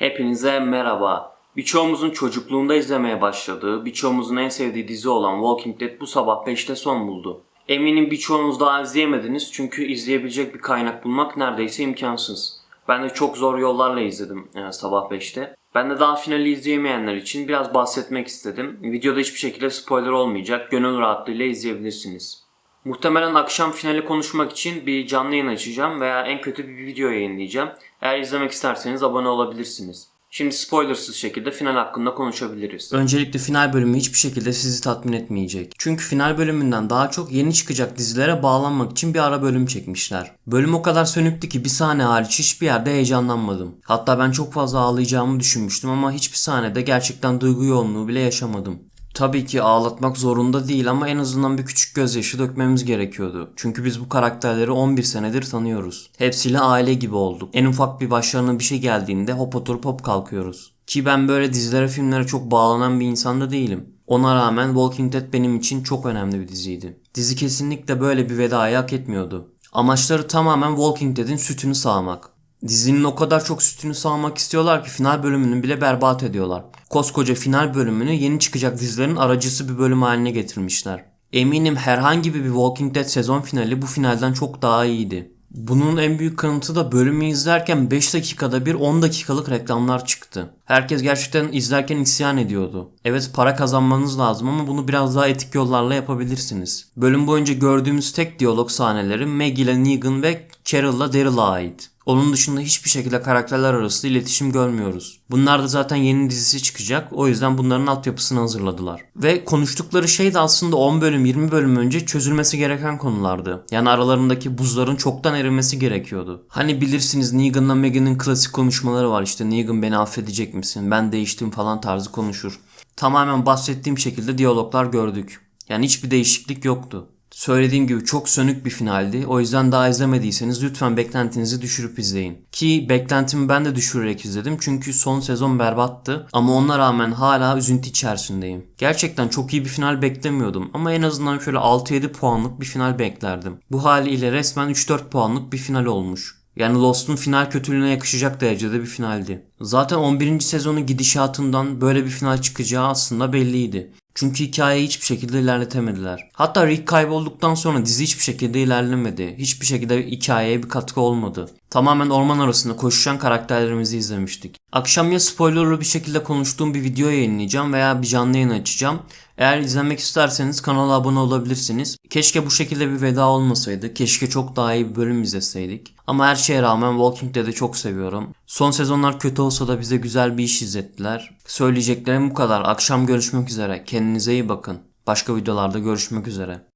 Hepinize merhaba. Birçoğumuzun çocukluğunda izlemeye başladığı, birçoğumuzun en sevdiği dizi olan Walking Dead bu sabah 5'te son buldu. Eminim birçoğunuz daha izleyemediniz çünkü izleyebilecek bir kaynak bulmak neredeyse imkansız. Ben de çok zor yollarla izledim yani sabah 5'te. Ben de daha finali izleyemeyenler için biraz bahsetmek istedim. Videoda hiçbir şekilde spoiler olmayacak, gönül rahatlığıyla izleyebilirsiniz. Muhtemelen akşam finali konuşmak için bir canlı yayın açacağım veya en kötü bir video yayınlayacağım. Eğer izlemek isterseniz abone olabilirsiniz. Şimdi spoilersız şekilde final hakkında konuşabiliriz. Öncelikle final bölümü hiçbir şekilde sizi tatmin etmeyecek. Çünkü final bölümünden daha çok yeni çıkacak dizilere bağlanmak için bir ara bölüm çekmişler. Bölüm o kadar sönüktü ki bir sahne hariç hiçbir yerde heyecanlanmadım. Hatta ben çok fazla ağlayacağımı düşünmüştüm ama hiçbir sahnede gerçekten duygu yoğunluğu bile yaşamadım. Tabii ki ağlatmak zorunda değil ama en azından bir küçük gözyaşı dökmemiz gerekiyordu. Çünkü biz bu karakterleri 11 senedir tanıyoruz. Hepsiyle aile gibi olduk. En ufak bir başlarına bir şey geldiğinde hop oturup hop kalkıyoruz. Ki ben böyle dizilere filmlere çok bağlanan bir insan da değilim. Ona rağmen Walking Dead benim için çok önemli bir diziydi. Dizi kesinlikle böyle bir vedayı hak etmiyordu. Amaçları tamamen Walking Dead'in sütünü sağmak. Dizinin o kadar çok sütünü sağmak istiyorlar ki final bölümünü bile berbat ediyorlar. Koskoca final bölümünü yeni çıkacak dizilerin aracısı bir bölüm haline getirmişler. Eminim herhangi bir Walking Dead sezon finali bu finalden çok daha iyiydi. Bunun en büyük kanıtı da bölümü izlerken 5 dakikada bir 10 dakikalık reklamlar çıktı. Herkes gerçekten izlerken isyan ediyordu. Evet para kazanmanız lazım ama bunu biraz daha etik yollarla yapabilirsiniz. Bölüm boyunca gördüğümüz tek diyalog sahneleri Maggie ile Negan ve Carol'la Daryl'a ait. Onun dışında hiçbir şekilde karakterler arası iletişim görmüyoruz. Bunlar da zaten yeni dizisi çıkacak. O yüzden bunların altyapısını hazırladılar. Ve konuştukları şey de aslında 10 bölüm 20 bölüm önce çözülmesi gereken konulardı. Yani aralarındaki buzların çoktan erimesi gerekiyordu. Hani bilirsiniz Negan'la Megan'ın klasik konuşmaları var işte Negan beni affedecek misin? Ben değiştim falan tarzı konuşur. Tamamen bahsettiğim şekilde diyaloglar gördük. Yani hiçbir değişiklik yoktu. Söylediğim gibi çok sönük bir finaldi. O yüzden daha izlemediyseniz lütfen beklentinizi düşürüp izleyin. Ki beklentimi ben de düşürerek izledim. Çünkü son sezon berbattı. Ama ona rağmen hala üzüntü içerisindeyim. Gerçekten çok iyi bir final beklemiyordum. Ama en azından şöyle 6-7 puanlık bir final beklerdim. Bu haliyle resmen 3-4 puanlık bir final olmuş. Yani Lost'un final kötülüğüne yakışacak derecede bir finaldi. Zaten 11. sezonun gidişatından böyle bir final çıkacağı aslında belliydi. Çünkü hikayeyi hiçbir şekilde ilerletemediler. Hatta Rick kaybolduktan sonra dizi hiçbir şekilde ilerlemedi. Hiçbir şekilde hikayeye bir katkı olmadı. Tamamen orman arasında koşuşan karakterlerimizi izlemiştik. Akşam ya spoilerlı bir şekilde konuştuğum bir video yayınlayacağım veya bir canlı yayın açacağım. Eğer izlemek isterseniz kanala abone olabilirsiniz. Keşke bu şekilde bir veda olmasaydı. Keşke çok daha iyi bir bölüm izleseydik. Ama her şeye rağmen Walking Dead'i çok seviyorum. Son sezonlar kötü olsa da bize güzel bir iş izlettiler. Söyleyeceklerim bu kadar. Akşam görüşmek üzere. Kendinize iyi bakın. Başka videolarda görüşmek üzere.